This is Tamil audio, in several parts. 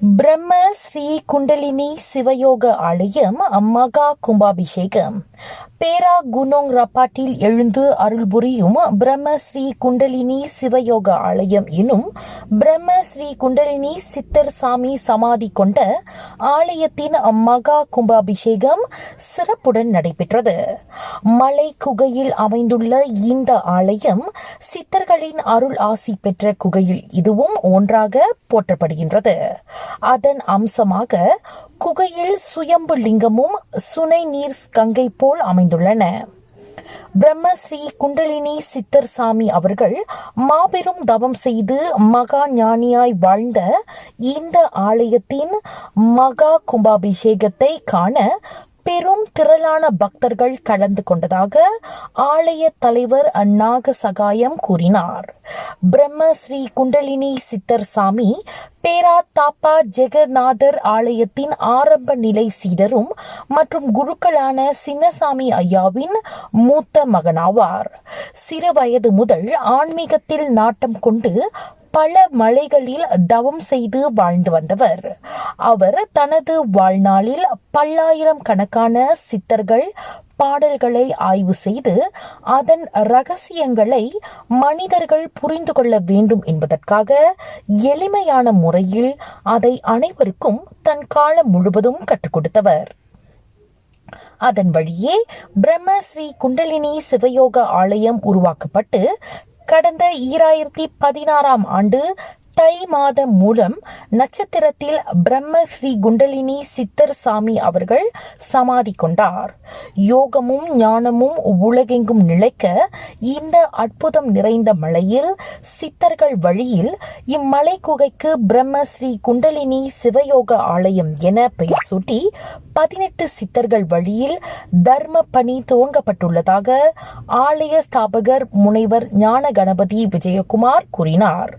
பிரம்ம ஸ்ரீ குண்டலினி சிவயோக ஆலயம் மகா கும்பாபிஷேகம். பேரா குனோங் ரப்பாட்டில் எழுந்து அருள் புரியும் பிரம்ம ஸ்ரீ குண்டலினி சிவயோக ஆலயம் எனும் பிரம்ம ஸ்ரீ குண்டலினி சித்தர் சாமி சமாதி கொண்ட ஆலயத்தின் மகா கும்பாபிஷேகம் சிறப்புடன் நடைபெற்றது. மலை குகையில் அமைந்துள்ள இந்த ஆலயம் சித்தர்களின் அருள் ஆசி பெற்ற குகையில் இதுவும் ஒன்றாக போற்றப்படுகின்றது. அதன் அம்சமாக குகையில் சுயம்பு லிங்கமும் சுனை நீர் கங்கை போல் அமைந்துள்ளன. பிரம்மஸ்ரீ குண்டலினி சித்தர் சாமி அவர்கள் மாபெரும் தவம் செய்து மகா ஞானியாய் வாழ்ந்த இந்த ஆலயத்தின் மகா கும்பாபிஷேகத்தை காண பெரும் திரளான பக்தர்கள் கலந்து கொண்டதாக ஆலய தலைவர் அந்நாக சகாயம் கூறினார். பிரம்ம ஸ்ரீ குண்டலினி சித்தர் சாமி பேரா தாப்பா ஜெகநாதர் ஆலயத்தின் ஆரம்ப நிலை சீடரும் மற்றும் குருக்களான சின்னசாமி ஐயாவின் மூத்த மகனாவார். சிறு வயது முதல் ஆன்மீகத்தில் நாட்டம் கொண்டு பல மலைகளில் தவம் செய்து வாழ்ந்து வந்தவர். அவர் தனது வாழ்நாளில் பல்லாயிரம் கணக்கான சித்தர்கள் பாடல்களை ஆய்வு செய்து அதன் ரகசியங்களை மனிதர்கள் புரிந்து கொள்ள வேண்டும் என்பதற்காக எளிமையான முறையில் அதை அனைவருக்கும் தன் காலம் முழுவதும் கற்றுக் கொடுத்தவர். அதன் வழியே பிரம்ம ஸ்ரீ குண்டலினி சிவயோக ஆலயம் உருவாக்கப்பட்டு கடந்த ஈராயிரத்தி பதினாறாம் ஆண்டு தை மாதம் மூலம் நட்சத்திரத்தில் பிரம்ம ஸ்ரீ குண்டலினி சித்தர் சாமி அவர்கள் சமாதி கொண்டார். யோகமும் ஞானமும் உலகெங்கும் நிலைக்க இந்த அற்புதம் நிறைந்த மலையில் சித்தர்கள் வழியில் இம்மலை குகைக்கு பிரம்ம ஸ்ரீ குண்டலினி சிவயோக ஆலயம் என பெயர் சூட்டி பதினெட்டு சித்தர்கள் வழியில் தர்ம பணி துவங்கப்பட்டுள்ளதாக ஆலய ஸ்தாபகர் முனைவர் ஞான கணபதி விஜயகுமார் கூறினார்.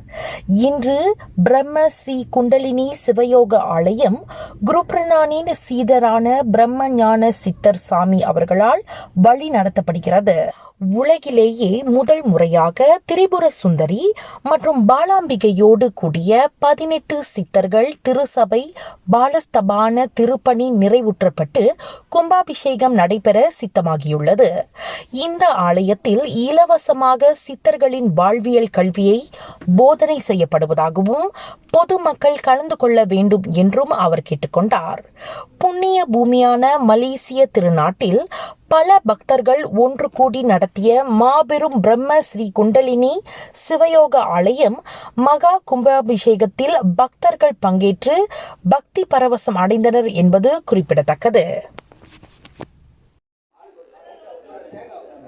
இன்று பிரம்ம ஸ்ரீ குண்டலினி சிவயோக ஆலயம் குருபிரணானின் சீடரான பிரம்ம ஞான சித்தர் சாமி அவர்களால் வழி நடத்தப்படுகிறது உலகிலேயே முதல் முறையாக திரிபுர சுந்தரி மற்றும் பாலாம்பிகையோடு கூடிய பதினெட்டு சித்தர்கள் திருசபை பாலஸ்தபான திருப்பணி நிறைவுற்றப்பட்டு கும்பாபிஷேகம் நடைபெற சித்தமாகியுள்ளது. இந்த ஆலயத்தில் இலவசமாக சித்தர்களின் வாழ்வியல் கல்வியை போதனை செய்யப்படுவதாகவும் பொதுமக்கள் கலந்து கொள்ள வேண்டும் என்றும் அவர் கேட்டுக்கொண்டார். புண்ணிய பூமியான மலேசிய திருநாட்டில் பல பக்தர்கள் ஒன்று கூடி நடத்திய மாபெரும் பிரம்ம ஸ்ரீ குண்டலினி சிவயோக ஆலயம் மகா கும்பாபிஷேகத்தில் பக்தர்கள் பங்கேற்று பக்தி பரவசம் அடைந்தனர் என்பது குறிப்பிடத்தக்கது.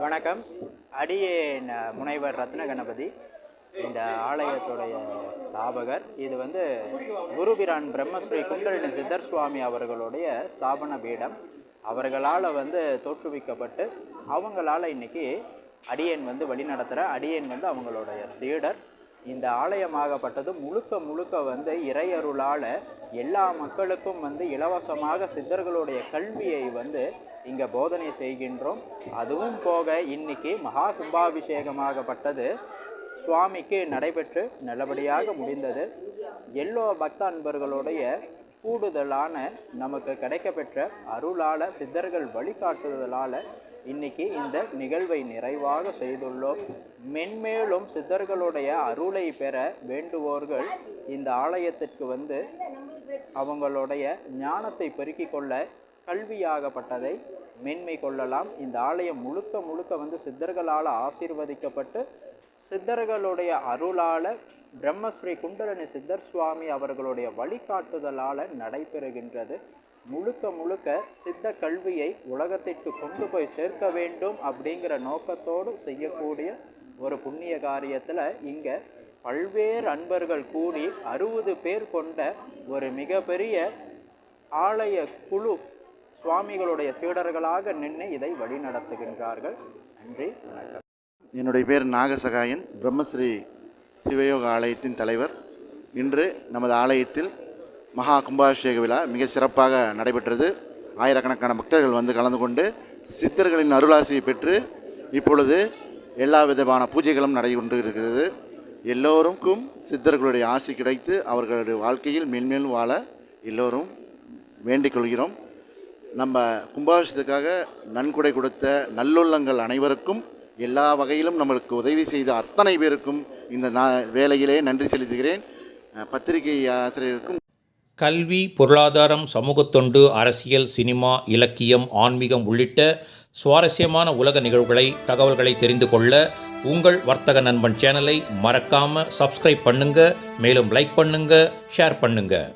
வணக்கம். அடியேன் முனைவர் ரத்ன கணபதி இந்த ஆலயத்துடைய ஸ்தாபகர். இது வந்து குருபிரான் பிரம்மஸ்ரீ குண்டலினி சித்தர் சுவாமி அவர்களுடைய ஸ்தாபன பீடம். அவர்களால் வந்து தோற்றுவிக்கப்பட்டு அவங்களால இன்னைக்கு அடியன் வந்து வழிநடத்துகிற அடியன் வந்து அவங்களுடைய சீடர். இந்த ஆலயமாகப்பட்டது முழுக்க முழுக்க வந்து இறையருளால் எல்லா மக்களுக்கும் வந்து இலவசமாக சித்தர்களுடைய கல்வியை வந்து இங்கே போதனை செய்கின்றோம். அதுவும் போக இன்னைக்கு மகா கும்பாபிஷேகமாகப்பட்டது. சுவாமிக்கு நடைபெற்று நல்லபடியாக முடிந்தது. எல்லோ பக்த அன்பர்களுடைய கூடுதலான நமக்கு கிடைக்கப்பெற்ற அருளால சித்தர்கள் வழிகாட்டுதலால் இன்னைக்கு இந்த நிகழ்வை நிறைவாக செய்துள்ளோம். மென்மேலும் சித்தர்களுடைய அருளை பெற வேண்டுவோர்கள் இந்த ஆலயத்திற்கு வந்து அவங்களுடைய ஞானத்தை பெருக்கிக் கொள்ள கல்வியாகப்பட்டதை மேன்மை கொள்ளலாம். இந்த ஆலயம் முழுக்க முழுக்க வந்து சித்தர்களால் ஆசீர்வதிக்கப்பட்டு சித்தர்களுடைய அருளால பிரம்மஸ்ரீ குண்டலனி சித்தர் சுவாமி அவர்களுடைய வழிகாட்டுதலால் நடைபெறுகின்றது. முழுக்க முழுக்க சித்த கல்வியை உலகத்திற்கு கொண்டு போய் சேர்க்க வேண்டும் அப்படிங்கிற நோக்கத்தோடு செய்யக்கூடிய ஒரு புண்ணிய காரியத்தில் இங்கே பல்வேறு அன்பர்கள் கூடி அறுபது பேர் கொண்ட ஒரு மிகப்பெரிய ஆலய குழு சுவாமிகளுடைய சீடர்களாக நின்று இதை வழிநடத்துகின்றார்கள். நன்றி வணக்கம். என்னுடைய பேர் நாகசகாயன். பிரம்மஸ்ரீ சிவயோக ஆலயத்தின் தலைவர். இன்று நமது ஆலயத்தில் மகா கும்பாபிஷேக விழா மிக சிறப்பாக நடைபெற்றது. ஆயிரக்கணக்கான பக்தர்கள் வந்து கலந்து கொண்டு சித்தர்களின் அருளாசியை பெற்று இப்பொழுது எல்லா விதமான பூஜைகளும் நடைபெற்று இருக்கிறது. எல்லோருக்கும் சித்தர்களுடைய ஆசி கிடைத்து அவர்களுடைய வாழ்க்கையில் மென்மேலும் வாழ எல்லோரும் வேண்டிக் கொள்கிறோம். நம்ம கும்பாபிஷேகத்துக்காக நன்கொடை கொடுத்த நல்லுள்ளங்கள் அனைவருக்கும் எல்லா வகையிலும் நம்மளுக்கு உதவி செய்த அத்தனை பேருக்கும் இந்த வேலையிலே நன்றி செலுத்துகிறேன். பத்திரிகை ஆசிரியருக்கும் கல்வி பொருளாதாரம் சமூகத்தொண்டு அரசியல் சினிமா இலக்கியம் ஆன்மீகம் உள்ளிட்ட சுவாரஸ்யமான உலக நிகழ்வுகளை தகவல்களை தெரிந்து கொள்ள உங்கள் வர்த்தக நண்பன் சேனலை மறக்காமல் சப்ஸ்கிரைப் பண்ணுங்கள் மேலும் லைக் பண்ணுங்கள் ஷேர் பண்ணுங்கள்